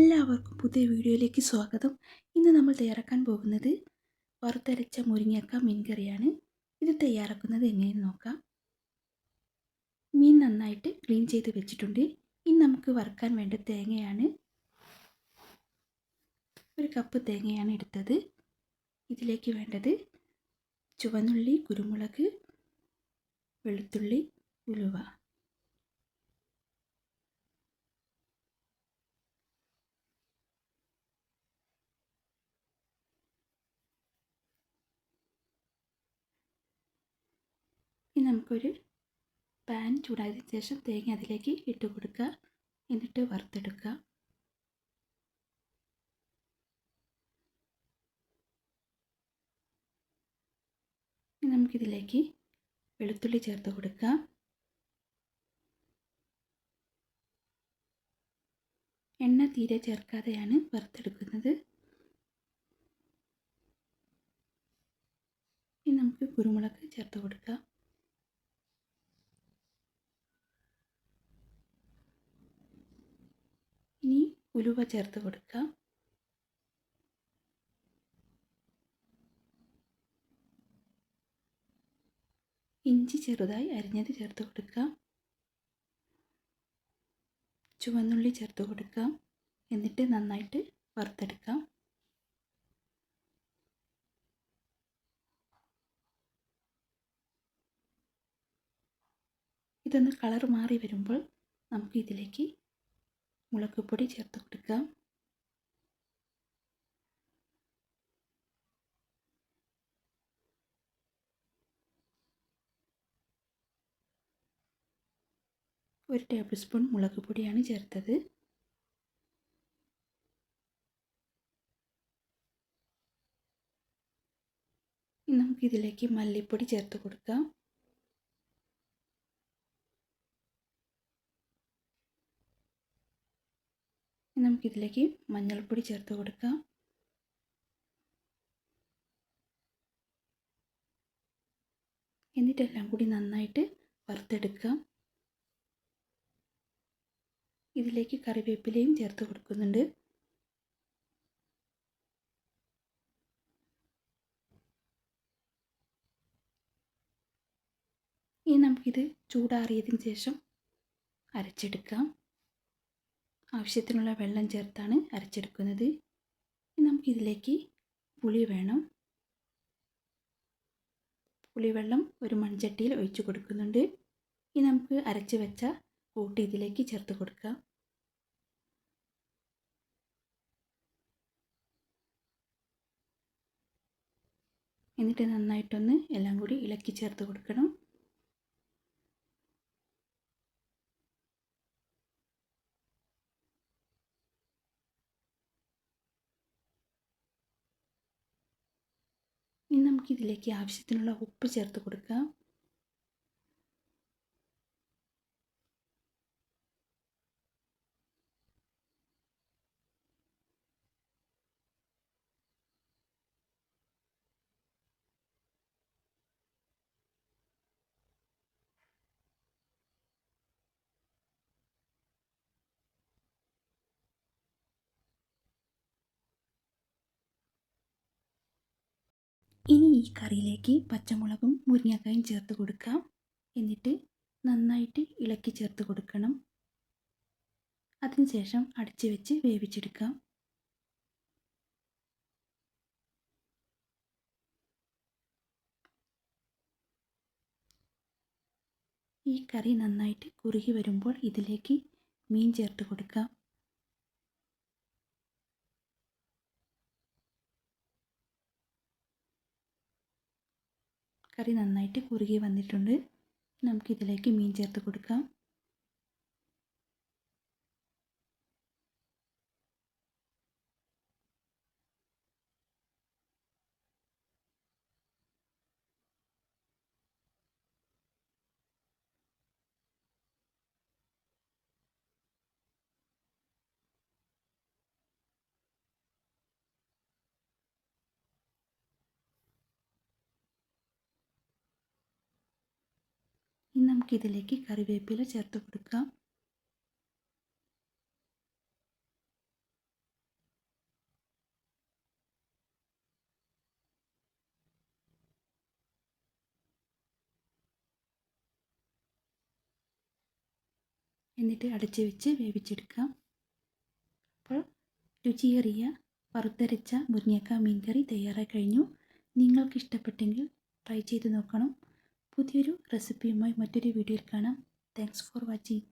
എല്ലാവർക്കും പുതിയ വീഡിയോയിലേക്ക് സ്വാഗതം. ഇന്ന് നമ്മൾ തയ്യാറാക്കാൻ പോകുന്നത് വറുത്തരച്ച മുരിങ്ങക്ക മീൻകറിയാണ്. ഇത് തയ്യാറാക്കുന്നത് എങ്ങനെയെന്ന് നോക്കാം. മീൻ നന്നായിട്ട് ക്ലീൻ ചെയ്ത് വെച്ചിട്ടുണ്ട്. ഇനി നമുക്ക് വറുക്കാൻ വേണ്ട തേങ്ങയാണ്. ഒരു കപ്പ് തേങ്ങയാണ് എടുത്തത്. ഇതിലേക്ക് വേണ്ടത് ചുവന്നുള്ളി കുരുമുളക് വെളുത്തുള്ളി ഉലുവ. ഇനി നമുക്കൊരു പാൻ ചൂടായതിനു ശേഷം തേങ്ങ അതിലേക്ക് ഇട്ട് കൊടുക്കുക. എന്നിട്ട് വറുത്തെടുക്കുക. ഇനി നമുക്കിതിലേക്ക് വെളുത്തുള്ളി ചേർത്ത് കൊടുക്കുക. എണ്ണ തീരെ ചേർക്കാതെയാണ് വറുത്തെടുക്കുന്നത്. ഇനി നമുക്ക് കുരുമുളക് ചേർത്ത് കൊടുക്കാം ഇനി ഉലുവ ചേർത്ത് കൊടുക്കാം ഇഞ്ചി ചെറുതായി അരിഞ്ഞത് ചേർത്ത് കൊടുക്കാം ചുവന്നുള്ളി ചേർത്ത് കൊടുക്കാം എന്നിട്ട് നന്നായിട്ട് വറുത്തെടുക്കാം ഇതൊന്ന് കളർ മാറി വരുമ്പോൾ നമുക്ക് ഇതിലേക്ക് മുളക് പൊടി ചേർത്ത് കൊടുക്കാം ഒരു ടേബിൾ സ്പൂൺ മുളക് പൊടിയാണ് ചേർത്തത് നമുക്കിതിലേക്ക് മല്ലിപ്പൊടി ചേർത്ത് കൊടുക്കാം നമുക്കിതിലേക്ക് മഞ്ഞൾപ്പൊടി ചേർത്ത് കൊടുക്കാം. എന്നിട്ടെല്ലാം കൂടി നന്നായിട്ട് വറുത്തെടുക്കാം ഇതിലേക്ക് കറിവേപ്പിലയും ചേർത്ത് കൊടുക്കുന്നുണ്ട്. ഇനി നമുക്കിത് ചൂടാറിയതിന് ശേഷം അരച്ചെടുക്കാം. ആവശ്യത്തിനുള്ള വെള്ളം ചേർത്താണ് അരച്ചെടുക്കുന്നത്. നമുക്കിതിലേക്ക് പുളി വേണം. പുളിവെള്ളം ഒരു മൺചട്ടിയിൽ ഒഴിച്ചു കൊടുക്കുന്നുണ്ട്. ഇനി നമുക്ക് അരച്ച് വെച്ച കൂട്ടി ഇതിലേക്ക് ചേർത്ത് കൊടുക്കാം. എന്നിട്ട് നന്നായിട്ടൊന്ന് എല്ലാം കൂടി ഇളക്കി ചേർത്ത് കൊടുക്കണം. ഇനി നമുക്കിതിലേക്ക് ആവശ്യത്തിനുള്ള ഉപ്പ് ചേർത്ത് കൊടുക്കാം. ഇനി ഈ കറിയിലേക്ക് പച്ചമുളകും മുരിങ്ങക്കായും ചേർത്ത് കൊടുക്കാം. എന്നിട്ട് നന്നായിട്ട് ഇളക്കി ചേർത്ത് കൊടുക്കണം. അതിനുശേഷം അടച്ചു വെച്ച് വേവിച്ചെടുക്കാം. ഈ കറി നന്നായിട്ട് കുറുകി വരുമ്പോൾ ഇതിലേക്ക് മീൻ ചേർത്ത് കൊടുക്കാം. കറി നന്നായിട്ട് കുറുകി വന്നിട്ടുണ്ട്. നമുക്കിതിലേക്ക് മീൻ ചേർത്ത് കൊടുക്കാം. നമുക്കിതിലേക്ക് കറിവേപ്പില ചേർത്ത് കൊടുക്കാം. എന്നിട്ട് അടച്ച് വെച്ച് വേവിച്ചെടുക്കാം. അപ്പോൾ രുചിയേറിയ വറുത്തരച്ച മുരിങ്ങക്ക മീൻകറി തയ്യാറായി കഴിഞ്ഞു. നിങ്ങൾക്ക് ഇഷ്ടപ്പെട്ടെങ്കിൽ ട്രൈ ചെയ്ത് നോക്കണം. പുതിയൊരു റെസിപ്പിയുമായി മറ്റൊരു വീഡിയോയിൽ കാണാം. Thanks for watching